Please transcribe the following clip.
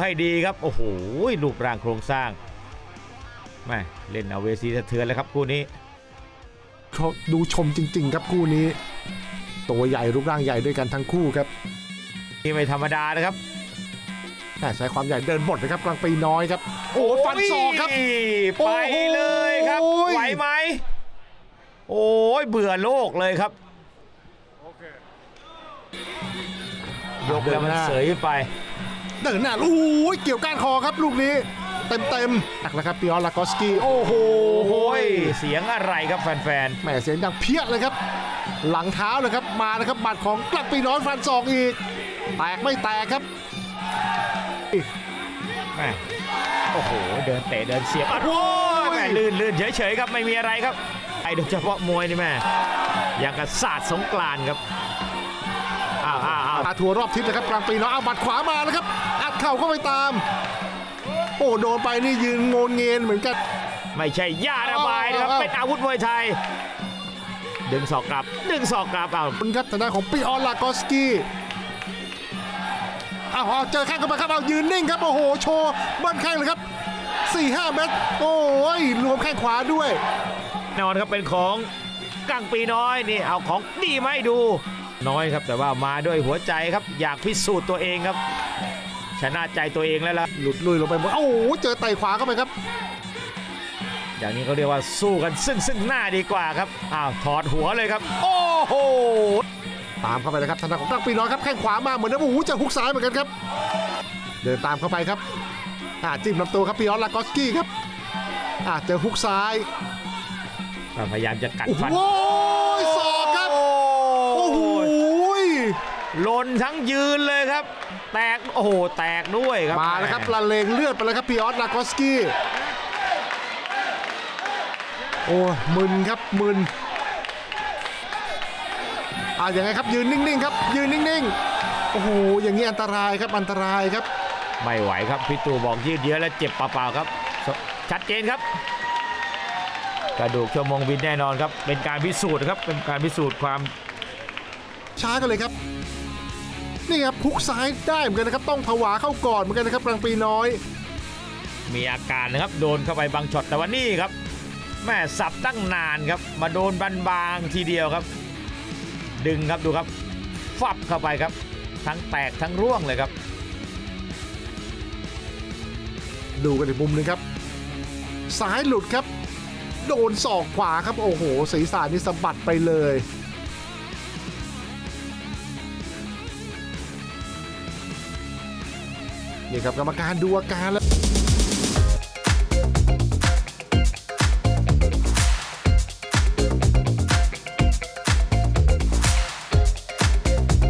ให้ดีครับ โอ้โหรูปร่างโครงสร้างแม่เล่นเอาเวซีสะเทือนแล้วครับคู่นี้เขาดูชมจริง ๆ ครับคู่นี้ ตัวใหญ่รูปร่างใหญ่ด้วยกันทั้งคู่ครับนี่ไม่ธรรมดานะครับแต่ใช้ความใหญ่เดินบทนะครับกลางปีน้อยครับ โอ้ฟันศอกครับโอ้ยไปเลยครับโอ้ยไหวไหมโอ้ยเบื่อโลกเลยครับยกแล้วมันเสยขึ้นไป เดินหน้าโอ้ยเกี่ยวก้านคอครับลูกนี้ เต็มเต็มๆหนักแล้วครับปิออสลากอสกี้โอ้โหโอ้ยเสียงอะไรครับแฟนๆแหมเสียงดังเพี้ยเลยครับ หลังเท้าเลยครับมานะครับบัตรของกลับปีน้อยฟันศอกอีกแตกไม่แตกครับโอ้โห เดินเตะเดินเสียบอะโอ้ยแม่ลื่นลื่นเฉยๆครับไม่มีอะไรครับ ไอโดยเฉพาะมวยนี่แม่อย่างกับศาสตร์สงกรานครับ อ้าวอ้าวอ้าวอาทัวร์รอบทิศนะครับกลางปีน้อยเอาบัตรขวามาแล้วครับ อัดเข่าเข้าไปตาม โอ้โดนไปนี่ยืนงนเงียนเหมือนกัน ไม่ใช่ยาระบายนะครับอ้าวเป็นอาวุธมวยไทย ดึงศอกกลับ ดึงศอกกลับอ้าวคุณครับทางด้านของปีออนลากอสกี้เอาเอาเจอแข้งเข้าไปครับเอายืนนิ่งครับโอ้โหโชว์เบิ้ลแข้งเลยครับ4 5เมตรโอ้ยรวมแข้งขวาด้วยแน่นอนครับเป็นของกังปีน้อยนี่เอาของดีมาให้ดู น้อยครับ แต่ว่ามาด้วยหัวใจครับ อยากพิสูจน์ตัวเองครับ ชนะใจตัวเองแล้วล่ะหลุดลุยลงไปหมดโอ้โหเจอไต่ขวาเข้าไปครับ อย่างนี้เขาเรียกว่าสู้กันซึ่งซึ่งหน้าดีกว่าครับอ้าวถอดหัวเลยครับ โอ้โหตามเข้าไปเลยครับทางด้านของกลางปีน้อยครับแข้งขวามาเหมือนเดิมโอ้โหเจะฮุกซ้ายเหมือนกันครับ เดินตามเข้าไปครับอ่าจิ้มลำตัวครับปีออนลากอสกี้ครับอ่าเจอฮุกซ้ายพยายามจะกัดโอ้โหฟัน หล่นทั้งยืนเลยครับ แตกโอ้โหแตกด้วยครับมาแล้วครับละเลงเลือดไปแล้วครับปีออสลากอสกี้โอ้ยมึนครับมึนอ่าอย่างไงครับยืนนิ่งๆครับ ยืนนิ่งๆโอ้โหอย่างนี้อันตรายครับอันตรายครับ ไม่ไหวครับพี่ตู่บอกยืดเยอะแล้วเจ็บเปล่าๆครับ ชัดเจนครับกระดูกชั่วโมงบินแน่นอนครับ เป็นการพิสูจน์ครับ เป็นการพิสูจน์ความช้ากันเลยครับ นี่ครับพุกซ้ายได้เหมือนกันนะครับต้องผวาเข้าก่อนเหมือนกันนะครับกลางปีน้อย มีอาการนะครับโดนเข้าไปบางช็อตแต่ว่านี่ครับแม่สับตั้งนานครับ มาโดนบางๆทีเดียวครับ ดึงครับดูครับฟับเข้าไปครับ ทั้งแตกทั้งร่วงเลยครับ ดูกันอีกมุมหนึงครับซ้ายหลุดครับ โดนศอกขวาครับโอ้โหศีรษะนี่สะบัดไปเลย นี่ครับกรรมการดูอาการแล้ว